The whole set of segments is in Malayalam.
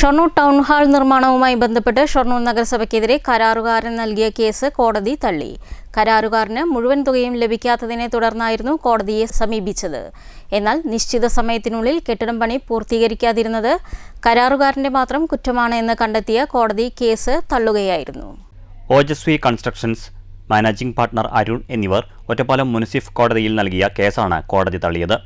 ഷൊർണൂർ ടൗൺ ഹാൾ നിർമ്മാണവുമായി ബന്ധപ്പെട്ട് ഷൊർണൂർ നഗരസഭയ്ക്കെതിരെ കരാറുകാരൻ നൽകിയ കേസ് കോടതി തള്ളി. കരാറുകാരന് മുഴുവൻ തുകയും ലഭിക്കാത്തതിനെ തുടർന്നായിരുന്നു കോടതിയെ സമീപിച്ചത്. എന്നാൽ നിശ്ചിത സമയത്തിനുള്ളിൽ കെട്ടിടം പണി പൂർത്തീകരിക്കാതിരുന്നത് കരാറുകാരന്റെ മാത്രം കുറ്റമാണ് എന്ന് കണ്ടെത്തിയ കോടതി case തള്ളുകയായിരുന്നു. Ojasvi constructions managing partner Arun എന്നിവർ ഒറ്റപ്പാലം മുനിസിഫ് കോടതിയിൽ നൽകിയ കേസാണ് കോടതി തള്ളിയത്.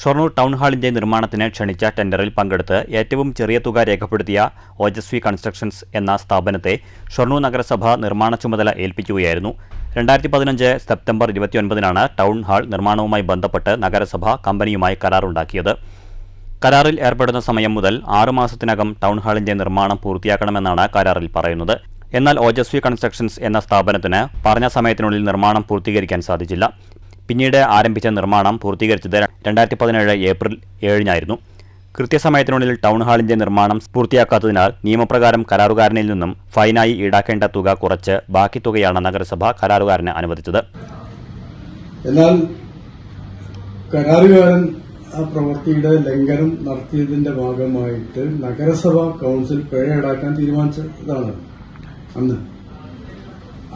ഷൊർണൂർ ടൗൺ ഹാളിന്റെ നിർമ്മാണത്തിന് ക്ഷണിച്ച ടെൻഡറിൽ പങ്കെടുത്ത് ഏറ്റവും ചെറിയ തുക രേഖപ്പെടുത്തിയ ഓജസ്വി കൺസ്ട്രക്ഷൻസ് എന്ന സ്ഥാപനത്തെ ഷൊർണൂർ നഗരസഭ നിർമ്മാണ ചുമതല ഏൽപ്പിക്കുകയായിരുന്നു. രണ്ടായിരത്തി പതിനഞ്ച് സെപ്റ്റംബർ ഇരുപത്തിയൊൻപതിനാണ് ടൗൺ ഹാൾ നിർമ്മാണവുമായി ബന്ധപ്പെട്ട് നഗരസഭ കമ്പനിയുമായി കരാറുണ്ടാക്കിയത്. കരാറിൽ ഏർപ്പെടുന്ന സമയം മുതൽ ആറു മാസത്തിനകം ടൗൺ ഹാളിന്റെ നിർമ്മാണം പൂർത്തിയാക്കണമെന്നാണ് കരാറിൽ പറയുന്നത്. എന്നാൽ ഓജസ്വി കൺസ്ട്രക്ഷൻസ് എന്ന സ്ഥാപനത്തിന് പറഞ്ഞ സമയത്തിനുള്ളിൽ നിർമ്മാണം പൂർത്തീകരിക്കാൻ സാധിച്ചില്ല. പിന്നീട് ആരംഭിച്ച നിർമ്മാണം പൂർത്തീകരിച്ചത് രണ്ടായിരത്തി പതിനേഴ് ഏപ്രിൽ ഏഴിനായിരുന്നു. കൃത്യസമയത്തിനുള്ളിൽ ടൗൺ ഹാളിന്റെ നിർമ്മാണം പൂർത്തിയാക്കാത്തതിനാൽ നിയമപ്രകാരം കരാറുകാരനിൽ നിന്നും ഫൈനായി ഈടാക്കേണ്ട തുക കുറച്ച് ബാക്കി തുകയാണ് നഗരസഭ കരാറുകാരനെ അനുവദിച്ചത്. എന്നാൽ കരാറുകാരൻ ആ പ്രവൃത്തിയുടെ ലംഘനം നടത്തിയതിന്റെ ഭാഗമായിട്ട് നഗരസഭ കൗൺസിൽ പിഴ ഈടാക്കാൻ തീരുമാനിച്ചതാണ്. അന്ന്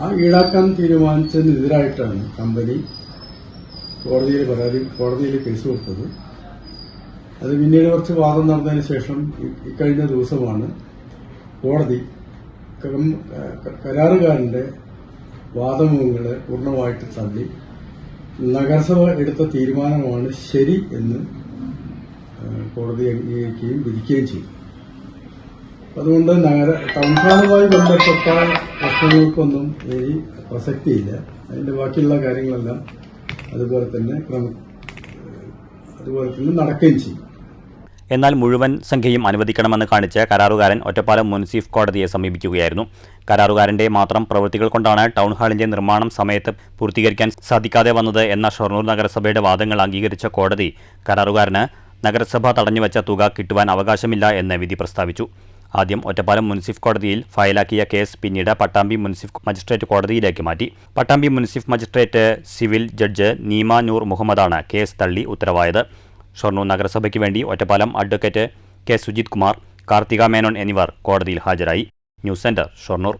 ആ ഈടാക്കാൻ തീരുമാനിച്ചതിനെതിരായിട്ടാണ് കമ്പനി കോടതിയിൽ പരാതി കോടതിയിൽ കേസ് കൊടുത്തത്. അത് പിന്നീട് കുറച്ച് വാദം നടന്നതിന് ശേഷം ഇക്കഴിഞ്ഞ ദിവസമാണ് കോടതി കരാറുകാരന്റെ വാദമുഖങ്ങൾ പൂർണമായിട്ട് തള്ളി. നഗരസഭ എടുത്ത തീരുമാനമാണ് ശരി എന്ന് കോടതി അംഗീകരിക്കുകയും വിധിക്കുകയും ചെയ്തു. അതുകൊണ്ട് നഗര ടൗൺഹാളുമായി ബന്ധപ്പെട്ട പ്രശ്നങ്ങൾക്കൊന്നും ഇനി പ്രസക്തിയില്ല. അതിന്റെ ബാക്കിയുള്ള കാര്യങ്ങളെല്ലാം അതുപോലെ തന്നെ അതുപോലെ തന്നെ നടക്കുകയും ചെയ്യും. എന്നാൽ മുഴുവൻ സംഖ്യയും അനുവദിക്കണമെന്ന് കാണിച്ച് കരാറുകാരൻ ഒറ്റപ്പാലം മുൻസിഫ് കോടതിയെ സമീപിക്കുകയായിരുന്നു. കരാറുകാരന്റെ മാത്രം പ്രവൃത്തികൾ കൊണ്ടാണ് ടൗൺ ഹാളിന്റെ നിർമ്മാണം സമയത്ത് പൂർത്തീകരിക്കാൻ സാധിക്കാതെ വന്നത് എന്ന ഷൊർണൂർ നഗരസഭയുടെ വാദങ്ങൾ അംഗീകരിച്ച കോടതി കരാറുകാരന് നഗരസഭ തടഞ്ഞുവച്ച തുക കിട്ടുവാൻ അവകാശമില്ല എന്ന് വിധി പ്രസ്താവിച്ചു. ആദ്യം ഒറ്റപ്പാലം മുൻസിഫ് കോടതിയിൽ ഫയലാക്കിയ കേസ് പിന്നീട് പട്ടാമ്പി മുൻസിഫ് മജിസ്ട്രേറ്റ് കോടതിയിലേക്ക് മാറ്റി. പട്ടാമ്പി മുൻസിഫ് magistrate civil judge Neema Noor മുഹമ്മദാണ് case തള്ളി ഉത്തരവായത്. ഷൊർണൂർ നഗരസഭയ്ക്ക് വേണ്ടി ഒറ്റപ്പാലം അഡ്വക്കേറ്റ് കെ. സുജിത് കുമാർ കാർത്തിക മേനോൻ എന്നിവർ കോടതിയിൽ ഹാജരായി. News centre Shoranur.